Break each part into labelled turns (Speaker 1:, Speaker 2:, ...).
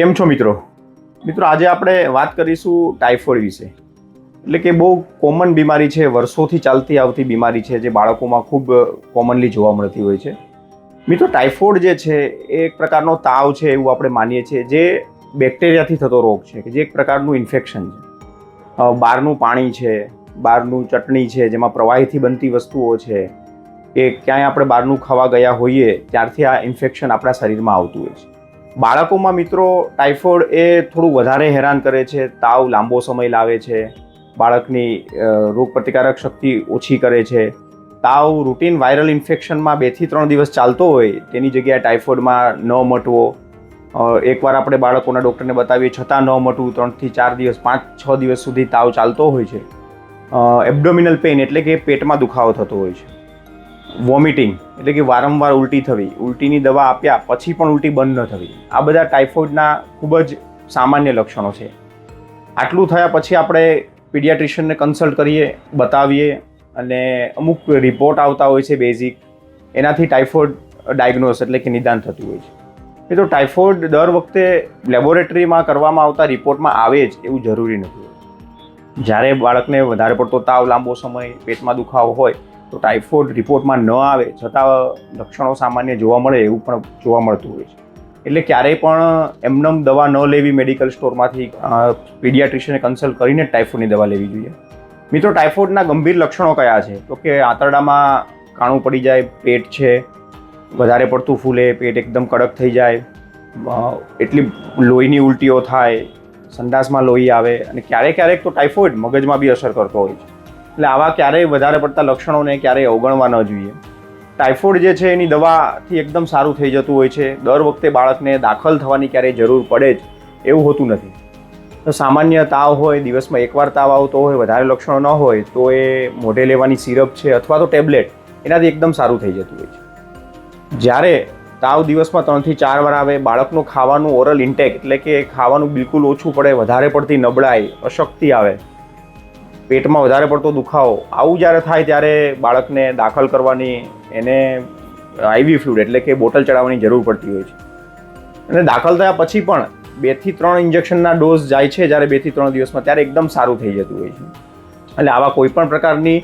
Speaker 1: કેમ છો મિત્રો? મિત્રો, આજે આપણે વાત કરીશું ટાઇફોઇડ વિશે. એટલે કે બહુ કોમન બીમારી છે, વર્ષોથી ચાલતી આવતી બીમારી છે, જે બાળકોમાં ખૂબ કોમનલી જોવા મળતી હોય છે. મિત્રો ટાઇફોઇડ જે છે, એ એક પ્રકારનો તાવ છે એવું આપણે માનીએ છીએ, જે બેક્ટેરિયાથી થતો રોગ છે, કે જે એક પ્રકારનું ઇન્ફેક્શન છે. બહારનું પાણી છે, બહારનું ચટણી છે, જેમાં પ્રવાહીથી બનતી વસ્તુઓ છે કે ક્યાંય આપણે બહારનું ખાવા ગયા હોઈએ, ત્યારથી આ ઇન્ફેક્શન આપણા શરીરમાં આવતું હોય છે. બાળકોમાં મિત્રો ટાઇફોઇડ એ થોડું વધારે હેરાન કરે છે, તાવ લાંબો સમય લાવે છે, બાળકની રોગપ્રતિકારક શક્તિ ઓછી કરે છે. તાવ રૂટીન વાયરલ ઇન્ફેક્શનમાં બેથી ત્રણ દિવસ ચાલતો હોય તેની જગ્યાએ ટાઇફોઇડમાં ન મટવો. એકવાર આપણે બાળકોના ડૉક્ટરને બતાવીએ, છતાં ન મટવું ત્રણથી ચાર દિવસ, પાંચ, છ દિવસ સુધી તાવ ચાલતો હોય છે. એબડોમિનલ પેઇન એટલે કે પેટમાં દુખાવો થતો હોય છે. વોમિટિંગ એટલે કે વારંવાર ઉલટી થવી, ઉલટીની દવા આપ્યા પછી પણ ઉલટી બંધ ન થવી. આ બધા ટાઇફોઇડના ખૂબ જ સામાન્ય લક્ષણો છે. આટલું થયા પછી આપણે પીડિયાટ્રિશિયનને કન્સલ્ટ કરીએ, બતાવીએ અને અમુક રિપોર્ટ આવતા હોય છે બેઝિક, એનાથી ટાઇફોઇડ ડાયગ્નોસ એટલે કે નિદાન થતું હોય છે. એ તો ટાઇફોઇડ દર વખતે લેબોરેટરીમાં કરવામાં આવતા રિપોર્ટમાં આવે જ એવું જરૂરી નથી જ્યારે બાળકને વધારે પડતો તાવ લાંબો સમય, પેટમાં દુખાવો હોય તો ટાઇફોઇડ રિપોર્ટમાં ન આવે છતાં લક્ષણો સામાન્ય જોવા મળે એવું પણ જોવા મળતું હોય છે. એટલે ક્યારેય પણ એમનેમ દવા ન લેવી મેડિકલ સ્ટોરમાંથી પીડિયાટ્રિશિયને કન્સલ્ટ કરીને ટાઇફોઇડની દવા લેવી જોઈએ. મિત્રો ટાઇફોઇડના ગંભીર લક્ષણો કયા છે? તો કે આંતરડામાં કાણું પડી જાય, પેટ છે, વધારે પડતું ફૂલે, પેટ એકદમ કડક થઈ જાય એટલી લોહીની ઉલટીઓ થાય, સંડાસમાં લોહી આવે અને ક્યારેક ક્યારેક તો ટાઇફોઇડ મગજમાં બી અસર કરતો હોય છે. એટલે આવા ક્યારેય વધારે પડતા લક્ષણોને ક્યારેય અવગણવા ન જોઈએ. ટાઇફોઇડ જે છે એની દવાથી એકદમ સારું થઈ જતું હોય છે. દર વખતે બાળકને દાખલ થવાની ક્યારેય જરૂર પડે જ એવું હોતું નથી. તો સામાન્ય તાવ હોય, દિવસમાં એકવાર તાવ આવતો હોય, વધારે લક્ષણો ન હોય, તો એ મોઢે લેવાની સિરપ છે અથવા તો ટેબ્લેટ એનાથી એકદમ સારું થઈ જતું હોય છે. જ્યારે તાવ દિવસમાં ત્રણથી ચાર વાર આવે, બાળકનું ખાવાનું ઓરલ ઇન્ટેક એટલે કે ખાવાનું બિલકુલ ઓછું પડે, વધારે પડતી નબળાઈ, અશક્તિ આવે પેટમાં વધારે પડતો દુખાવો, આવું જ્યારે થાય ત્યારે બાળકને દાખલ કરવાની એને આઈવી ફ્લુડ એટલે કે બોટલ ચડાવવાની જરૂર પડતી હોય છે. અને દાખલ થયા પછી પણ બેથી ત્રણ ઇન્જેક્શનના ડોઝ જાય છે જ્યારે બેથી ત્રણ દિવસમાં, ત્યારે એકદમ સારું થઈ જતું હોય છે. એટલે આવા કોઈપણ પ્રકારની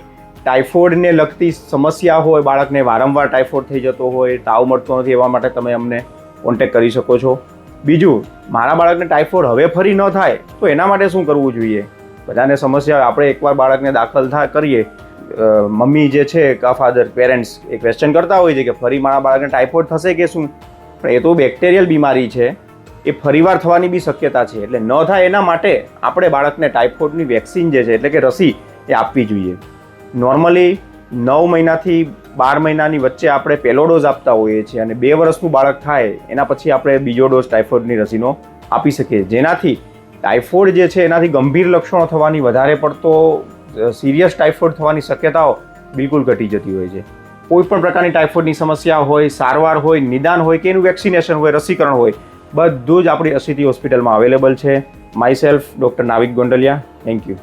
Speaker 1: ટાઇફોઇડને લગતી સમસ્યા હોય, બાળકને વારંવાર ટાઇફોઇડ થઈ જતો હોય, તાવ મળતો નથી એવા માટે તમે અમને કોન્ટેક કરી શકો છો. બીજું, મારા બાળકને ટાઇફોઇડ હવે ફરી ન થાય તો એના માટે શું કરવું જોઈએ? બધાને સમસ્યા. આપણે એકવાર બાળકને દાખલ થા કરીએ. મમ્મી જે છે, કા ફાધર પેરેન્ટ્સ એ ક્વેશ્ચન કરતા હોય છે કે ફરી મારા બાળકને ટાઇફોઇડ થશે કે શું? પણ એ તો બેક્ટેરિયલ બીમારી છે. એ ફરીવાર થવાની બી શક્યતા છે. એટલે ન થાય એના માટે આપણે બાળકને ટાઇફોઇડની વેક્સિન જે છે, એટલે કે રસી, એ આપવી જોઈએ. નોર્મલી નવ મહિનાથી બાર મહિનાની વચ્ચે આપણે પહેલો ડોઝ આપતા હોઈએ છીએ અને બે વર્ષનું બાળક થાય, એના પછી આપણે બીજો ડોઝ ટાઇફોઇડની રસીનો આપી શકીએ. જેનાથી ટાઇફોઇડ જે છે એનાથી ગંભીર લક્ષણો થવાની વધારે પડતો સિરિયસ ટાઇફોઇડ થવાની શક્યતાઓ બિલકુલ ઘટી જતી હોય છે. કોઈ પણ પ્રકારની ટાઇફોઇડની સમસ્યા હોય, સારવાર હોય, નિદાન હોય કે એનું વેક્સિનેશન હોય, રસીકરણ હોય, બધું જ આપણી અસિટી હોસ્પિટલમાં અવેલેબલ છે. Myself doctor Navik Gondaliya thank you